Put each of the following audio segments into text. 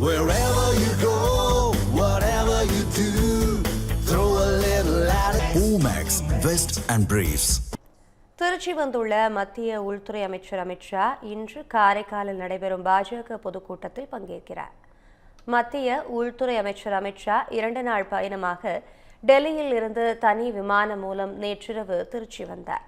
Wherever you go, whatever you do, throw a little at it. Omax, Vest and Briefs. Trichy வந்துள்ள மத்திய உள்துறை அமைச்சர் அமித்ஷா இன்று காரைக்காலில் நடைபெறும் பாஜக பொதுக்கூட்டத்தில் பங்கேற்கிறார் மத்திய உள்துறை அமைச்சர் அமித்ஷா இரண்டு நாள் பயணமாக டெல்லியில் இருந்து தனி விமானம் மூலம் நேற்றிரவு திருச்சி வந்தார்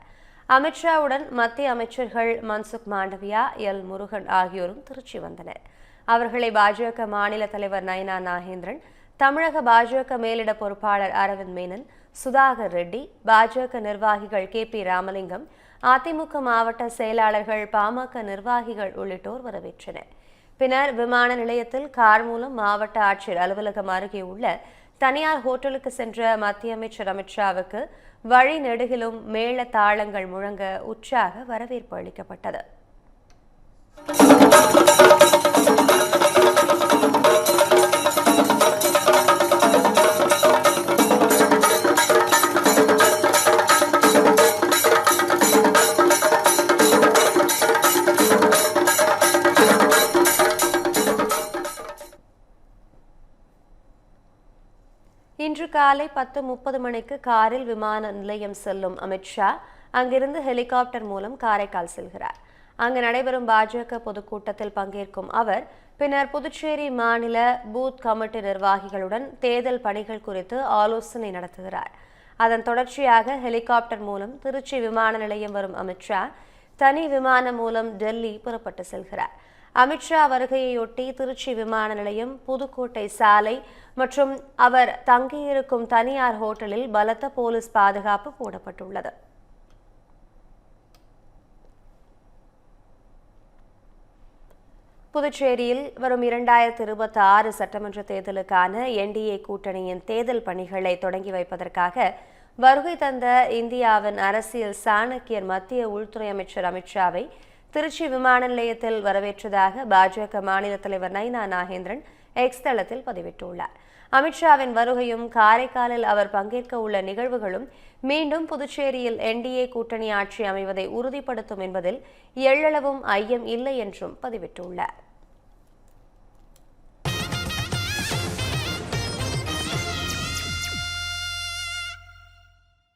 அமித்ஷாவுடன் மத்திய அமைச்சர்கள் மன்சுக் மாண்டவியா எல் முருகன் ஆகியோரும் திருச்சி வந்தனர் அவர்களை பாஜக மாநில தலைவர் நயனா நாகேந்திரன் தமிழக பாஜக மேலிட பொறுப்பாளர் அரவிந்த் மேனன் சுதாகர் ரெட்டி பாஜக நிர்வாகிகள் கே பி ராமலிங்கம் அதிமுக மாவட்ட செயலாளர்கள் பாமக நிர்வாகிகள் உள்ளிட்டோர் வரவேற்றனர். பின்னர் விமான நிலையத்தில் கார் மூலம் மாவட்ட ஆட்சியர் அலுவலகம் அருகே உள்ள தனியார் ஹோட்டலுக்கு சென்ற மத்திய அமைச்சர் அமித்ஷாவுக்கு வழி நெடுகிலும் மேள தாளங்கள் முழங்க உற்சாக வரவேற்பு அளிக்கப்பட்டது. இன்று காலை பத்து முப்பது மணிக்கு காரில் விமான நிலையம் செல்லும் அமித்ஷா அங்கிருந்து ஹெலிகாப்டர் மூலம் காரைக்கால் செல்கிறார். அங்கு நடைபெறும் பாஜக பொதுக்கூட்டத்தில் பங்கேற்கும் அவர் பின்னர் புதுச்சேரி மாநில பூத் கமிட்டி நிர்வாகிகளுடன் தேர்தல் பணிகள் குறித்து ஆலோசனை நடத்துகிறார். அதன் தொடர்ச்சியாக ஹெலிகாப்டர் மூலம் திருச்சி விமான நிலையம் வரும் அமித்ஷா தனி விமானம் மூலம் டெல்லி புறப்பட்டு செல்கிறார். அமித்ஷா வருகையொட்டி திருச்சி விமான நிலையம் புதுக்கோட்டை சாலை மற்றும் அவர் தங்கியிருக்கும் தனியார் ஹோட்டலில் பலத்த போலீஸ் பாதுகாப்பு போடப்பட்டுள்ளது. புதுச்சேரியில் வரும் இரண்டாயிரத்தி இருபத்தி ஆறு சட்டமன்ற தேர்தலுக்கான என்டிஏ கூட்டணியின் தேர்தல் பணிகளை தொடங்கி வைப்பதற்காக வருகை தந்த இந்தியாவின் அரசியல் சாணக்கியர் மத்திய உள்துறை அமைச்சர் அமித்ஷாவை திருச்சி விமான நிலையத்தில் வரவேற்றதாக பாஜக மாநில தலைவர் நைனா நாகேந்திரன் எக்ஸ் தளத்தில் பதிவிட்டுள்ளார். அமித்ஷாவின் வருகையும் காரைக்காலில் அவர் பங்கேற்க உள்ள நிகழ்வுகளும் மீண்டும் புதுச்சேரியில் என்டிஏ கூட்டணி ஆட்சி அமைவதை உறுதிப்படுத்தும் என்பதில் எள்ளளவும் ஐயம் இல்லை என்றும் பதிவிட்டுள்ளார்.